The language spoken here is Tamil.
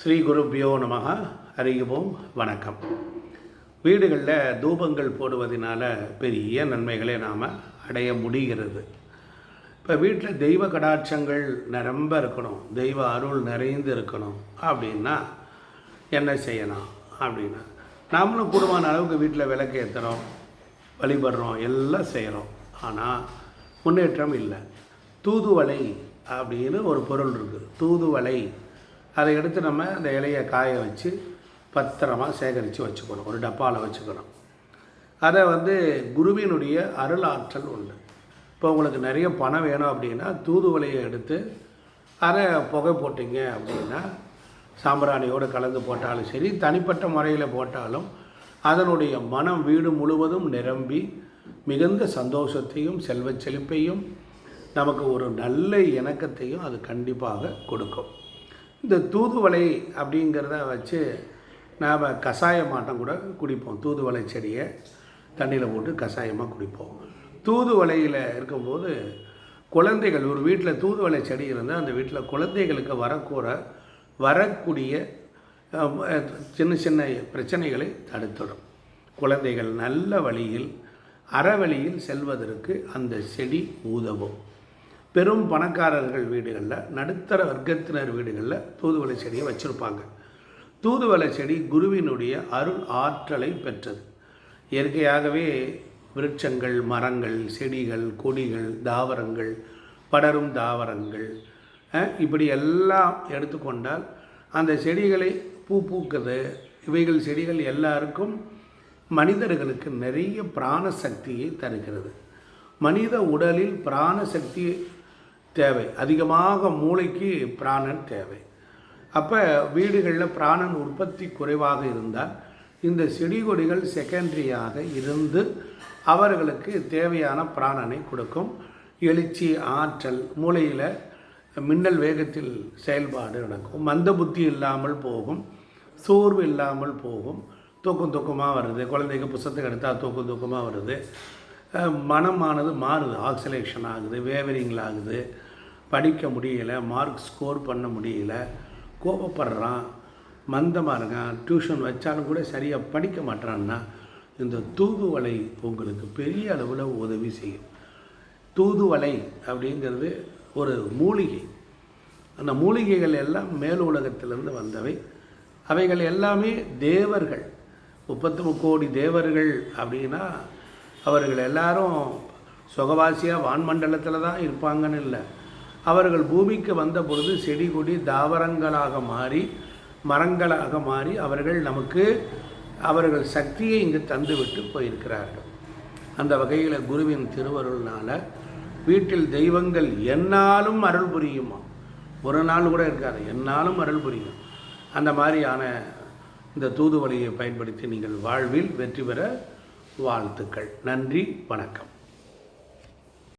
ஸ்ரீ குருப்பியோ நமக. அறியுவோம் வணக்கம். வீடுகளில் தூபங்கள் போடுவதனால பெரிய நன்மைகளை நாம் அடைய முடிகிறது. இப்போ வீட்டில் தெய்வ கடாட்சங்கள் நிரம்ப இருக்கணும். தெய்வ அருள் நிறைந்து இருக்கணும். அப்படின்னா என்ன செய்யலாம் அப்படின்னா. நாமளும் கூடுமான அளவுக்கு வீட்டில் விளக்கு ஏற்றுறோம் வழிபடுறோம் எல்லாம் செய்கிறோம் ஆனால் முன்னேற்றம் இல்லை. தூதுவலை அப்படின்னு ஒரு பொருள் இருக்குது. தூதுவளை அதை எடுத்து நம்ம அந்த இலையை காய வச்சு பத்திரமாக சேகரித்து வச்சுக்கணும். ஒரு டப்பாவில் வச்சுக்கணும். அதை வந்து குருவினுடைய அருள் ஆற்றல் உண்டு. இப்போ உங்களுக்கு நிறைய பணம் வேணும் அப்படின்னா தூதுவலையை எடுத்து அதை புகை போட்டிங்க அப்படின்னா சாம்பிராணியோடு கலந்து போட்டாலும் சரி தனிப்பட்ட முறையில் போட்டாலும் அதனுடைய மனம் வீடு முழுவதும் நிரம்பி மிகுந்த சந்தோஷத்தையும் செல்வச் செழிப்பையும் நமக்கு ஒரு நல்ல இணக்கத்தையும் அது கண்டிப்பாக கொடுக்கும். இந்த தூதுவளை அப்படிங்கிறத வச்சு நாம் கஷாய மாட்டம் கூட குடிப்போம். தூதுவளை செடியை தண்ணியில் போட்டு கஷாயமாக குடிப்போம். தூதுவளையில் இருக்கும்போது குழந்தைகள் ஒரு வீட்டில் தூதுவளை செடி இருந்தால் அந்த வீட்டில் குழந்தைகளுக்கு வரக்கூற வரக்கூடிய சின்ன சின்ன பிரச்சனைகளை தடுத்துடும். குழந்தைகள் நல்ல வழியில் அறவழியில் செல்வதற்கு அந்த செடி உதவும். பெரும் பணக்காரர்கள் வீடுகளில் நடுத்தர வர்க்கத்தினர் வீடுகளில் தூதுவளை செடியை வச்சுருப்பாங்க. தூதுவளை செடி குருவினுடைய அருள் ஆற்றலை பெற்றது. இயற்கையாகவே விருட்சங்கள் மரங்கள் செடிகள் கொடிகள் தாவரங்கள் படரும் தாவரங்கள் இப்படி எல்லாம் எடுத்துக்கொண்டால் அந்த செடிகளை பூ பூக்குது. இவைகள் செடிகள் எல்லாருக்கும் மனிதர்களுக்கு நிறைய பிராண சக்தியை தருகிறது. மனித உடலில் பிராண சக்தி தேவை. அதிகமாக மூளைக்கு பிராணன் தேவை. அப்போ வீடுகளில் பிராணன் உற்பத்தி குறைவாக இருந்தால் இந்த செடி கொடிகள் செகண்டரியாக இருந்து அவர்களுக்கு தேவையான பிராணனை கொடுக்கும். எழுச்சி ஆற்றல் மூளையில் மின்னல் வேகத்தில் செயல்பாடு நடக்கும். மந்த புத்தி இல்லாமல் போகும். சோர்வு இல்லாமல் போகும். தூக்கம் தூக்கமாக வருது. குழந்தைங்க புஸ்தத்துக்கு எடுத்தால் தூக்கம் தூக்கமாக வருது. மனமானது மாறுது. ஆக்சிலேஷன் ஆகுது. வேவரிங்கில் ஆகுது. படிக்க முடியல மார்க் ஸ்கோர் பண்ண முடியல கோபப்படுறான் மந்தமாக இருக்கான் டியூஷன் வச்சாலும் கூட சரியாக படிக்க மாட்டான்னா இந்த தூதுவலை உங்களுக்கு பெரிய அளவில் உதவி செய்யும். தூதுவலை அப்படிங்கிறது ஒரு மூலிகை. அந்த மூலிகைகள் எல்லாம் மேல் உலகத்திலிருந்து வந்தவை. அவைகள் எல்லாமே தேவர்கள். முப்பத்தி முக்கோடி தேவர்கள் அப்படின்னா அவர்கள் எல்லாரும் சுகவாசியாக வான்மண்டலத்தில் தான் இருப்பாங்கன்னு இல்லை. அவர்கள் பூமிக்கு வந்த பொழுது செடி கொடி தாவரங்களாக மாறி மரங்களாக மாறி அவர்கள் நமக்கு அவர்கள் சக்தியை இங்கு தந்துவிட்டு போயிருக்கிறார்கள். அந்த வகையில் குருவின் திருவருள்னால் வீட்டில் தெய்வங்கள் என்னாலும் அருள் புரியுமா? ஒரு நாள் கூட இருக்காது என்னாலும் அருள் புரியும். அந்த மாதிரியான இந்த தூதுவளையை பயன்படுத்தி நீங்கள் வாழ்வில் வெற்றி பெற வாழ்த்துக்கள். நன்றி வணக்கம்.